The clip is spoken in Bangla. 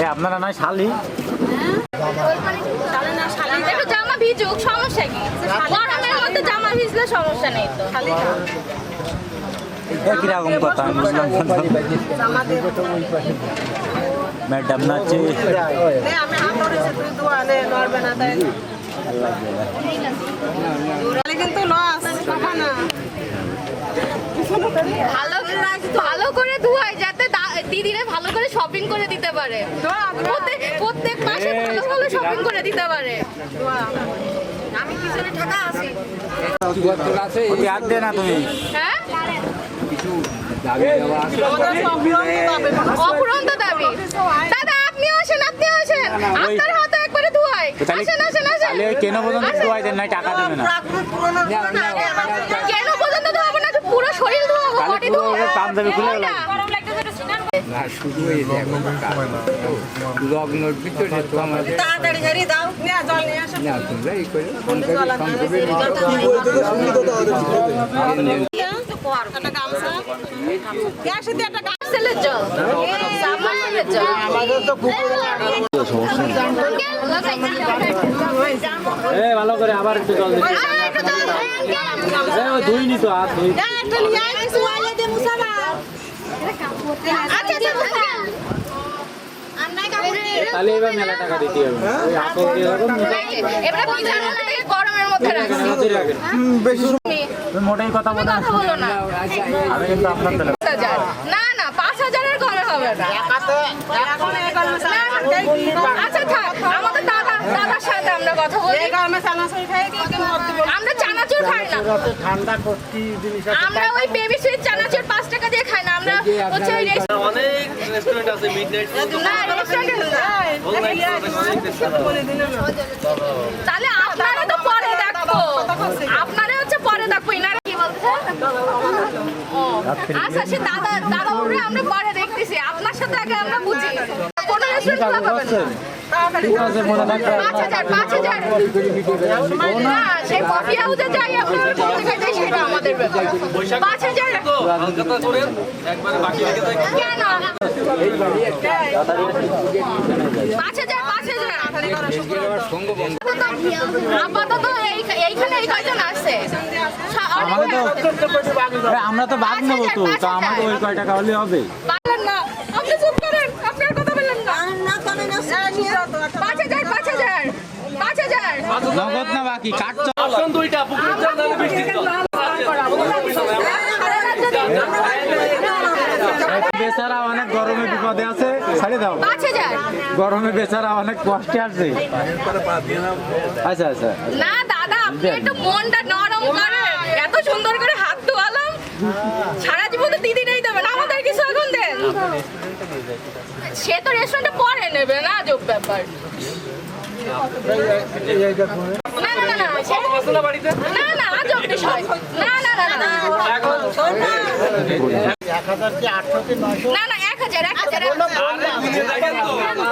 এ আপনারা নয় শালি? জামা ভিজুক সমস্যা কি? গরমের মধ্যে জামা ভিজলে সমস্যা নেই তো। এ কীরকম কথা? আমি বুঝলাম ম্যাডাম নাচে। কিন্তু লস কথা না। ভালো ভালো করে ধুয়াই যাতে দিদিরে ভালো করে শপিং করে দিতে পারে। প্রত্যেক প্রত্যেক মাসে ভালো ভালো শপিং করে দিতে পারে। আমি পিছনে টাকা আছি। না তুমি। হ্যাঁ? দাবি। দাদা আপনিও আসেন আপনিও আসেন। আপনার হাতে একবারে ধুয়াই। তাহলে আসেন আসেন আসেন। কেন পর্যন্ত আসেন। দেন নাই টাকা দেবে না? কেন পুরো শরীর ধোয়াবো বডি ধোয়াবো পাঞ্জাবি খুলে ওইটা। না শুধু এই দেখো লগ্নর ভিতরে তো আমাদের তাড়াতাড়ি ঝাড়ি দাও না জল নিয়ে আসো। না তোমরা এই করে সংক্ষেপে সংক্ষেপে একটা গামছা। গ্যাস দিয়ে একটা গামছা। জল। এ ভালো করে আবার একটু জল দিচ্ছি এ ওই ধুই নি তো হাত ধুই আচ্ছা আচ্ছা তাহলে এবার মেলা টাকা দিতে হবে। ওই দিয়ে গরমের মধ্যে মোটেই কথা বলে কথা বলো আমি কিন্তু আপনার। না না পাঁচ হাজারের ঘরে হবে না এখন এই গামছা আচ্ছা থাক আমাদের দাদা দাদার সাথে আমরা কথা বলি। এই গামছা না সই খাই দিয়ে কি মরতে বল। আমরা চানাচুর খাই না। ঠান্ডা করছি আমরা ওই বেবি সুইট চানাচুর পাঁচ টাকা দিয়ে খাই না। আমরা হচ্ছে অনেক রেস্টুরেন্ট আছে মিড না রেস্টুরেন্টে না বলে দিলাম। না তাহলে আপনারা তো পরে দেখব আপনারা হচ্ছে পরে ও, আচ্ছা সে দাদা দাদা বলবে আমরা পরে দেখতেছি। আপনার সাথে আগে আমরা বুঝি। কোন রেস্টুরেন্ট খোলা পাবে না। ঠিক আছে থাকবে পাঁচ হাজার পাঁচ হাজার। না। সেই কফি হাউসে যাই আপনারা কোন জায়গায় যাই সেটা আমাদের পাঁচ হাজার। তো হালকাতা করেন একবারে বাকি রেখে দেয় কেন? পাঁচ হাজার পাঁচ হাজার। আপাতত এইখানে এই কয়জন আছে। আমরা তো বাদ নেব তো তা আমাকে ওই কয় টাকা হলে হবে না। আপনি চুপ করেন আপনার কথা বললেন না। না কানে না নিয়ে যাও তো একটা পাঁচ হাজার পাঁচ হাজার পাঁচ হাজার। নগদ না বাকি কাট অপশন দুইটা পুকুরের জল নাহলে বৃষ্টির বেচারা অনেক গরমে বিপদে আছে ছাড়ে দাও। গরমে বেচারা অনেক কষ্টে আছে। আচ্ছা আচ্ছা। আপনি একটু মনটা নরম করেন এত সুন্দর করে হাত ধোয়ালাম। সারা জীবনে দিদি নেই দেবেন আমাদের কিছু এখন দেন? সে তো রেস্টুরেন্টে পরে নেবে না যোগ ব্যাপার। এক হাজার।